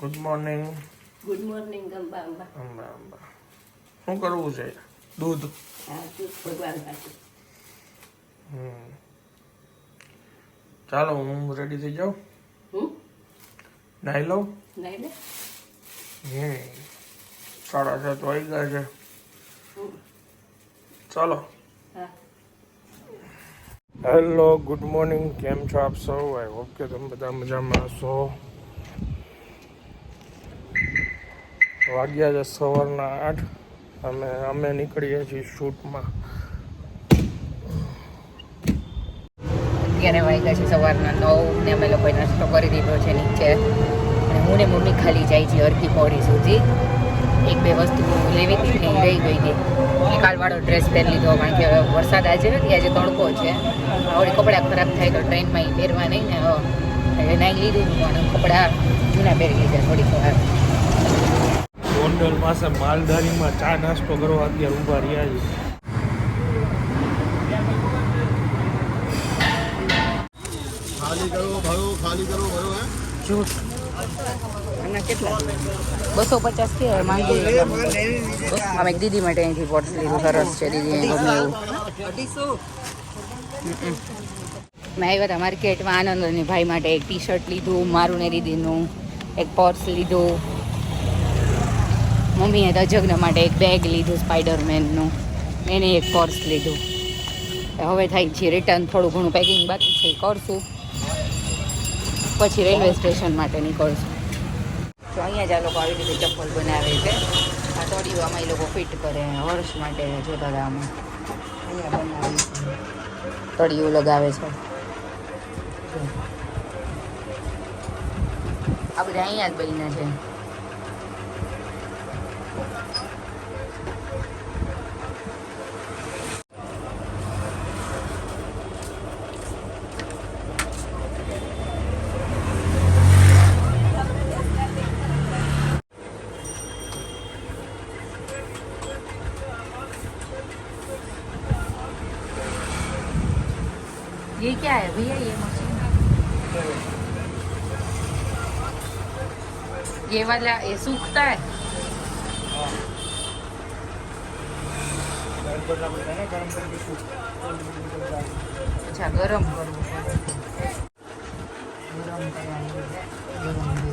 Good morning good morning Amba Amba Amba Amba શું કરવું છે? દૂધ. હા તું ભગવાન હમ. ચાલો હું રેડી થઈ જાઉં? હું? નાહી લઉં? નહીં લે. હમ. સાડા સાત વાગી ગયા છે ચાલો. હા. હેલો ગુડ મોર્નિંગ કેમ છો આપ સૌ? આઈ હોપ કે તમે બધા મજામાં હશો. વાગ્યા છે સવારના આઠ. અમે અમે નીકળીએ છીએ શૂટમાં. અત્યારે વાગ્યા છે સવારના નવ ને અમે લોકોએ નાસ્તો કરી દીધો છે નીચે. અને હું ને મમ્મી ખાલી જાય છે અડધી પોડી સુધી. એક, બે વસ્તુ લેવી હતી ને રહી ગઈ હતી. કાલવાળો ડ્રેસ પહેરી લીધો, કારણ કે વરસાદ આજે નથી, આજે તડકો છે. આવડી કપડાં ખરાબ થાય તો ટ્રેનમાં એ પહેરવા નહીં ને નાઈ લીધું અને કપડાં જૂના પહેરી લીધા થોડીક વાર. ગોંડલ પાસે માલધારીમાં ચા નાસ્તો કરવા અત્યારે ઊભા રહ્યા છે. ખાલી કરો ભરો ખાલી કરો ભરો હે. જૂઠ. અને કેટલા? બસો પચાસ કે માંગી અમે દીદી માટે અહીંથી પોટ્સ લીધું સરસ છે દીદી ગમે એવું. મેં આવ્યા હતા માર્કેટમાં આનંદ અને ભાઈ માટે એક ટી શર્ટ લીધું મારું ને દીદીનું એક પર્સ લીધું. મમ્મીએ રજગ્ન માટે એક બેગ લીધું સ્પાઈડરમેનનું એને એક કોર્સ લીધું. હવે થાય છે રિટર્ન થોડું ઘણું પેકિંગ બાકી છે, કરશું. પછી રેલવે સ્ટેશન માટે નીકળશું તો અહીંયા જ આ લોકો આવી રીતે ચપ્પલ બનાવે છે. આ તળિયું આમાં એ લોકો ફિટ કરે, હર્ષ માટે જોતા હતા આમાં. અહીંયા બનાવે તળિયું લગાવે છે. આ બધા અહીંયા જ બન્યા છે. ये क्या है भैया ये मशीन ये वाला ये सूखता है अच्छा गरम करना गरम करना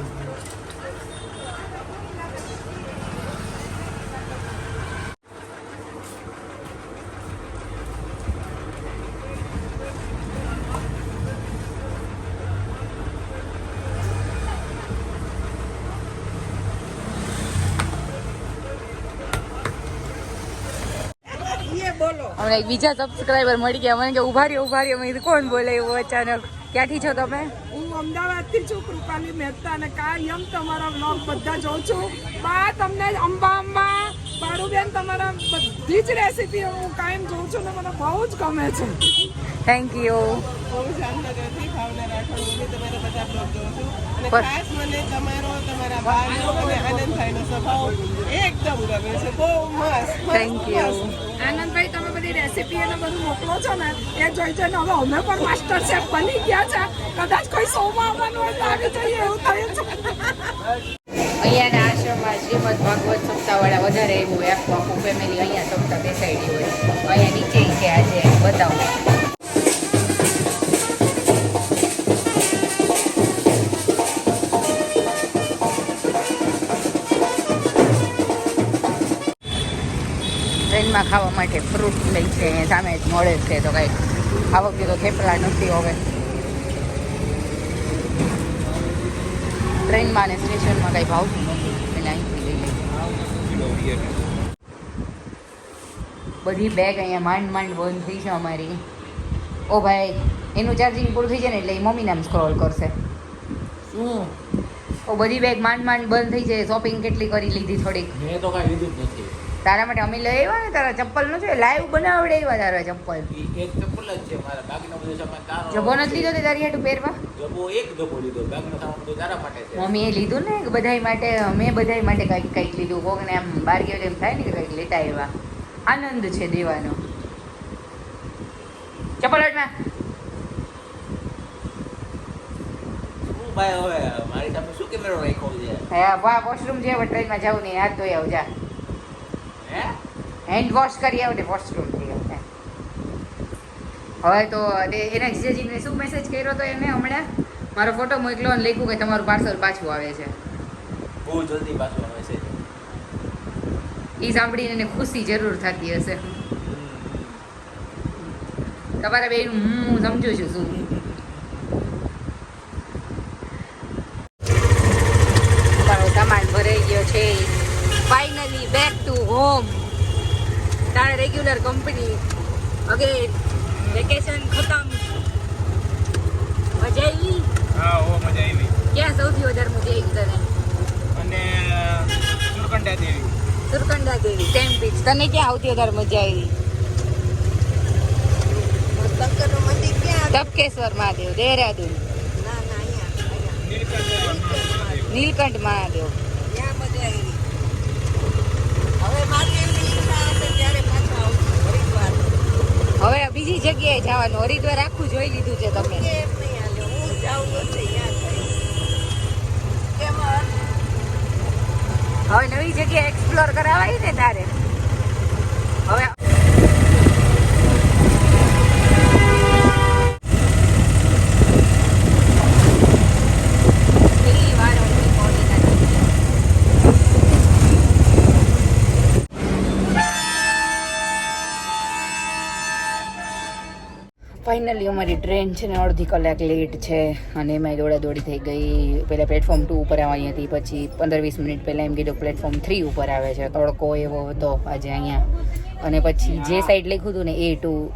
અમને એક બીજા સબસ્ક્રાઈબર મળી ગયા. મને કે ઊભા રહ્યો ઊભા રહ્યો મેં કોણ બોલે એવું અચાનક? ક્યાંથી છો તમે? હું અમદાવાદથી છું કૃપાલી મહેતા અને કાયમ તમારા બ્લોગ બધા જોઉં છું. બા તમને અંબા અંબા બાળુબેન તમારા બધી જ રેસીપી હું કાયમ જોઉં છું ને મને બહુ જ ગમે છે. થેન્ક યુ હું જામનગરથી ભાવના રાઠોડ હું તમારા બધા બ્લોગ જોઉં છું. અને ખાસ મને તમારો તમારા ભાઈનો અને આનંદભાઈનો સ્વભાવ એકદમ ગમે છે. બહુ મસ્ત થેન્ક યુ આનંદભાઈ તમે બધી રેસીપી અને બધું મોકલો છો ને એ જોઈ જોઈને હવે અમે પણ માસ્ટર શેફ બની ગયા છે. કદાચ કોઈ શોમાં આવવાનું હોય તો આવી જઈએ એવું થયું છે. અહીંયાના આશ્રમમાં શ્રીમદ ભાગવત સપ્તાહવાળા વધારે એવું હોય આખું આખું ફેમિલી અહીંયા સપ્તાહ બેસાડી હોય. અહીંયા નીચે છે આજે બતાવું. ટ્રેનમાં ખાવા માટે ફ્રૂટ લઈ છે સામે જ મળે છે તો કંઈક આ વખતે તો થેપલા નથી હવે. ટ્રેનમાં અને સ્ટેશનમાં કંઈ ભાવતું નથી એટલે અહીંથી લઈ લઈએ. બધી બેગ અહીંયા માંડ માંડ બંધ થઈ છે અમારી. ઓ ભાઈ એનું ચાર્જિંગ પૂરું થઈ જાય ને એટલે એ મમ્મીને નામ સ્ક્રોલ કરશે. શું? ઓ બધી બેગ માંડ માંડ બંધ થઈ જાય શોપિંગ કેટલી કરી લીધી થોડીક. મેં તો કાંઈ લીધું જ નથી. તારા માટે અમે લઈ આવ્યા ને તારા ચપ્પલનું છે લાઈવ બનાવડે આવ્યા તારા ચપ્પલ. એક ચપ્પલ જ છે મારા બાકીનો બધો સામાન તારો. જબો નથી લીધો તે તારી હાટું પહેરવા? જબો એક જબો લીધો બાકીનો સામાન બધો તારા માટે છે. મમ્મીએ લીધું ને કે બધાય માટે અમે બધાય માટે કંઈક કંઈક લીધું. કોકને આમ બાર ગયો તો એમ થાય ને કે કંઈક લેતા આવ્યા. આનંદ છે દેવાનો. ચપ્પલ હટમાં ભાઈ હવે મારી સામે શું કેમેરો રાખ્યો છે? હા વાહ વોશરૂમ જે ટ્રેનમાં જવું નહીં હાથ ધોઈ આવ જા હેન્ડ વોશ કરી આવ ને વોશરૂમથી હવે તો એને એના જીજાજીને શું મેસેજ કર્યો તો એને હમણાં? મારો ફોટો મોકલો અને લખ્યું કે તમારું પાર્સલ પાછું આવે છે. બહુ જલ્દી પાછું આવે છે. એ સાંભળીને એને ખુશી જરૂર થતી હશે. તમારા બે હું સમજુ છું શું તમારો સામાન ભરાઈ ગયો છે ફાઇનલી બેક ટુ હોમ તારા રેગ્યુલર કંપની અગેન વેકેશન ખતમ. મજા આવી? હા ઓ મજા આવી. ક્યાં સૌથી વધારે મજા આવી તને? અને સુરકંડા દેવી. સુરકંડા દેવી સેમ બીચ તને ક્યાં સૌથી વધારે મજા આવી? તપકેશ્વર મહાદેવ દેહરાદૂન. નીલકંઠ મહાદેવ હવે બીજી જગ્યાએ જવાનું. હરિદ્વાર આખું જોઈ લીધું છે તમે. હવે નવી જગ્યા એક્સપ્લોર કરાવાય ને તારે? ફાઇનલી અમારી ટ્રેન છે ને અડધી કલાક લેટ છે અને એમાંય દોડા દોડી થઈ ગઈ. પહેલાં પ્લેટફોર્મ ટુ ઉપર આવવાની હતી, પછી પંદર વીસ મિનિટ પહેલાં એમ કીધું પ્લેટફોર્મ થ્રી ઉપર આવે છે. તડકો એવો હતો આજે અહીંયા. અને પછી જે સાઈડ લખ્યું હતું ને એ ટુ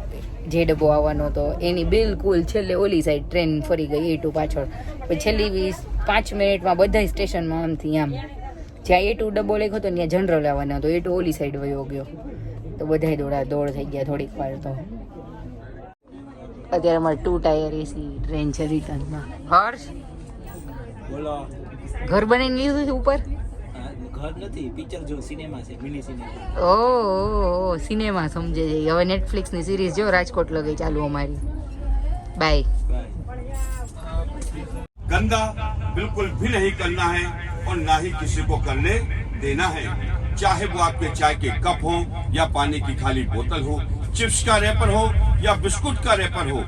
જે ડબ્બો આવવાનો હતો, એની બિલકુલ છેલ્લે ઓલી સાઈડ ટ્રેન ફરી ગઈ એ ટુ પાછળ. પછી છેલ્લી વીસ, પાંચ મિનિટમાં બધા સ્ટેશનમાં આમથી આમ. જ્યાં એ ટુ ડબ્બો લખ્યો હતો ત્યાં જનરલ આવવાનો હતો. એ ટુ ઓલી સાઈડ વયો ગયો. તો બધાય દોડા દોડ થઈ ગયા થોડીક વાર તો. અત્યારે અમારે ટુ ટાયર એસી ટ્રેન છે રિટર્નમાં હર્ષ બોલો ઘર બનાવીને લીધું છે ઉપર આ ઘર નથી પિક્ચર જો સિનેમા છે મિની સિનેમા ઓ સિનેમા સમજે છે હવે નેટફ્લિક્સની સિરીઝ જો રાજકોટ લગી ચાલુ અમારી બાય બાય गंदा बिल्कुल भी नहीं करना है और ना ही किसी को करने देना है चाहे वो आपके चाय के कप हो या पानी की खाली बोतल हो चिप्स का रेपर हो या बिस्कुट का रेपर हो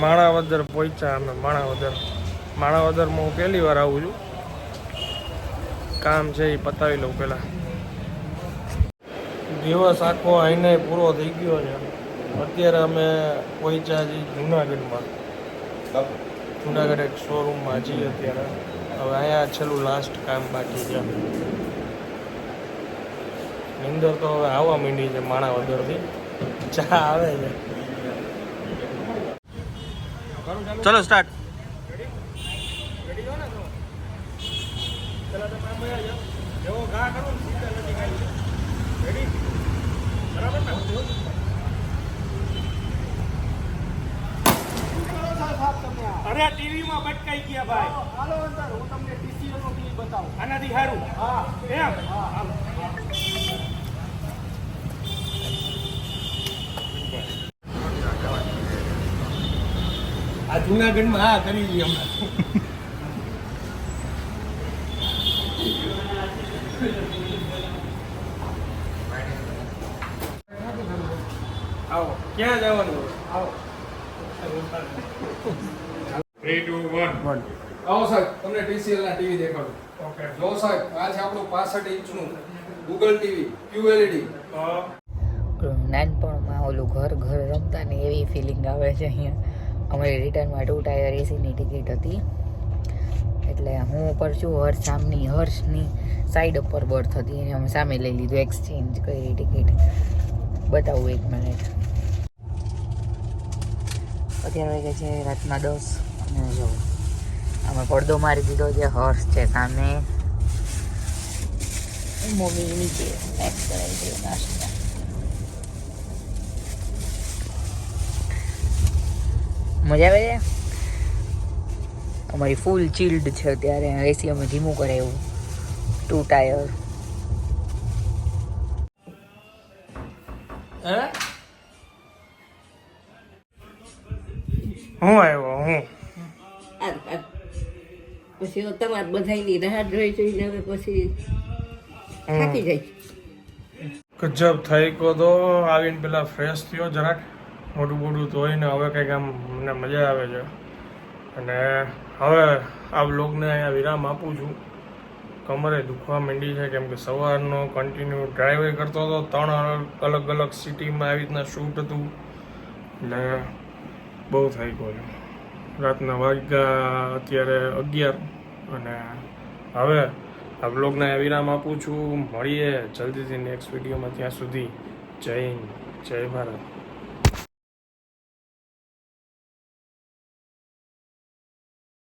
માણાવદર પહોંચ્યા અમે માણાવદર માણાવદરમાં હું પહેલી વાર આવું છું કામ છે એ પતાવી લઉં પહેલાં દિવસ આખો આઈને પૂરો થઈ ગયો છે અત્યારે અમે પહોંચ્યા છીએ જુનાગઢમાં જુનાગઢ એક શોરૂમમાં છીએ અત્યારે હવે અહીંયા છેલ્લું લાસ્ટ કામ બાકી છે નીંદર તો હવે આવવા માંડી છે માણા માણાવદરથી ચા આવે છે. ચલો સ્ટાર્ટ અરે ટીવીમાં ભટકાઈ ગયા ભાઈ. હાલો અંદર હું તમને ટીસીઓ નો ટીવી બતાવું. આનાથી સારું. હા. એમ? આ જુનાગઢમાં હા કરી લઈએ હમણાં. આવો ક્યાં જવાનું? આવો. થ્રી ટુ વન આવો સાહેબ તમને TCL ના ટીવી દેખાડો. ઓકે જો સાહેબ આ છે આપણું પાસઠ ઇંચનું ગૂગલ ટીવી QLED. નાનપણમાં ઓલું ઘર ઘર રમતા ને એવી ફિલિંગ આવે છે અહીંયા. અમારી રિટર્નમાં ટુ ટાયર એસીની ટિકિટ હતી. એટલે હું ઉપર છું, હર્ષ સામની, હર્ષની સાઈડ ઉપર બર્થ હતી. એને અમે સામે લઈ લીધું એક્સચેન્જ કરી ટિકિટ બતાવું એક મિનિટ અત્યારે વાગે છે, રાતના દસ. અને જો, અમે પડદો મારી દીધો છે, હર્ષ છે સામે. મમ્મી નીચે. મેક્સ કરાવી દે નાસ્તા મજા આવે છે? અમારી ફૂલ ચિલ્ડ છે અત્યારે. એસી અમે ધીમું કરાવ્યું. ટુ ટાયર હે? હું આવ્યો? હું? પછી તમારે બધાયની રાહ જોઈ જોઈને હવે પછી થાકી જાય ગજબ થઈ ગયો તો. આવીને પેલા ફ્રેશ થયો જરાક. મોટું મોટું ધોઈને હવે કંઈક આમ મને મજા આવે છે. અને હવે આ બ્લોગને અહીંયા વિરામ આપું છું. કમરે દુખવા માંડી છે, કેમ કે સવારનો કન્ટિન્યુ ડ્રાઈવે કરતો હતો. ત્રણ અલગ અલગ સિટીમાં આવી રીતના શૂટ હતું. ને બહુ થઈ ગયો રાતના વાગ્યા અત્યારે અગિયાર. અને હવે આ બ્લોગને વિરામ આપું છું. મળીએ જલ્દીથી નેક્સ્ટ વિડીયોમાં ત્યાં સુધી. જય જય ભારત.